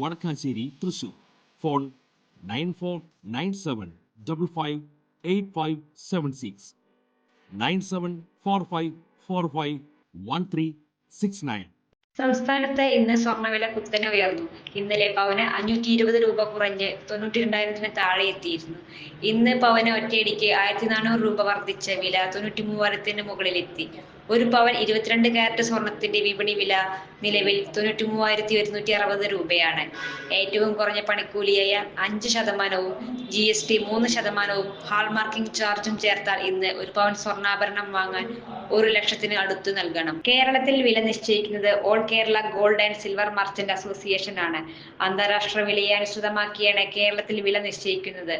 Vadakkassery Thrissur. Phone nine four nine seven double five eight five seven six. Nine seven four five four five one three six nine. സംസ്ഥാനത്ത് ഇന്ന് സ്വർണവില കുത്തനെ ഉയർന്നു. ഇന്നലെ പവന് അഞ്ഞൂറ്റി ഇരുപത് രൂപ കുറഞ്ഞ് തൊണ്ണൂറ്റി രണ്ടായിരത്തിന് താഴെ എത്തിയിരുന്നു. ഇന്ന് പവന് ഒറ്റയടിക്ക് ആയിരത്തി നാനൂറ് രൂപ വർദ്ധിച്ച വില തൊണ്ണൂറ്റി മൂവായിരത്തിന് മുകളിലെത്തി. ഒരു പവൻ ഇരുപത്തിരണ്ട് കാരറ്റ് സ്വർണത്തിന്റെ വിപണി വില നിലവിൽ തൊണ്ണൂറ്റി മൂവായിരത്തി ഒരുന്നൂറ്റി അറുപത് രൂപയാണ്. ഏറ്റവും കുറഞ്ഞ പണിക്കൂലിയായ അഞ്ച് ശതമാനവും ജി എസ് ടി മൂന്ന് ശതമാനവും ഹാൾമാർക്കിംഗ് ചാർജും ചേർത്താൽ ഇന്ന് ഒരു പവൻ സ്വർണാഭരണം വാങ്ങാൻ ഒരു ലക്ഷത്തിന് അടുത്ത് നൽകണം. കേരളത്തിൽ വില നിശ്ചയിക്കുന്നത് all Kerala gold and silver merchant association ആണ് അന്താരാഷ്ട്ര വിലയെ അനുസൃതമാക്കിയാണ് കേരളത്തിൽ വില നിശ്ചയിക്കുന്നത്.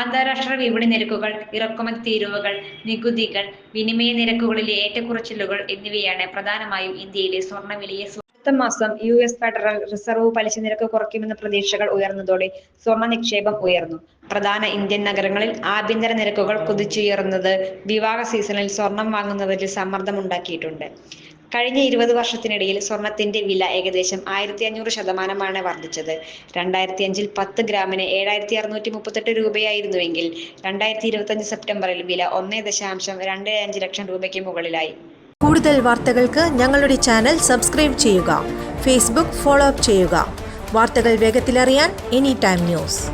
അന്താരാഷ്ട്ര വിപണി നിരക്കുകൾ ഇറക്കുമതി തീരുവകൾ നികുതികൾ വിനിമയ നിരക്കുകളിലെ ഏറ്റക്കുറച്ചിലുകൾ എന്നിവയാണ് പ്രധാനമായും ഇന്ത്യയിലെ സ്വർണവിലയെ വിലയെ അടുത്ത മാസം യു എസ് ഫെഡറൽ റിസർവ് പലിശ നിരക്ക് കുറയ്ക്കുമെന്ന പ്രതീക്ഷകൾ ഉയർന്നതോടെ സ്വർണ നിക്ഷേപം ഉയർന്നു. പ്രധാന ഇന്ത്യൻ നഗരങ്ങളിൽ ആഭ്യന്തര നിരക്കുകൾ കുതിച്ചുയർന്നത് വിവാഹ സീസണിൽ സ്വർണം വാങ്ങുന്നവരിൽ സമ്മർദ്ദമുണ്ടാക്കിയിട്ടുണ്ട്. കഴിഞ്ഞ ഇരുപത് വർഷത്തിനിടയിൽ സ്വർണത്തിന്റെ വില ഏകദേശം ആയിരത്തി അഞ്ഞൂറ് ശതമാനമാണ് വർദ്ധിച്ചത്. രണ്ടായിരത്തി അഞ്ചിൽ പത്ത് ഗ്രാമിന് ഏഴായിരത്തി അറുന്നൂറ്റി മുപ്പത്തെട്ട് രൂപയായിരുന്നുവെങ്കിൽ രണ്ടായിരത്തി ഇരുപത്തഞ്ച് സെപ്റ്റംബറിൽ വില ഒന്നേ ദശാംശം രണ്ട് അഞ്ച് ലക്ഷം രൂപയ്ക്ക് മുകളിലായി. കൂടുതൽ വാർത്തകൾക്ക് ഞങ്ങളുടെ ചാനൽ സബ്സ്ക്രൈബ് ചെയ്യുക. ഫേസ്ബുക്ക് ഫോളോ അപ്പ് ചെയ്യുക. വാർത്തകൾ വേഗത്തിലറിയാൻ എനി ടൈം ന്യൂസ്.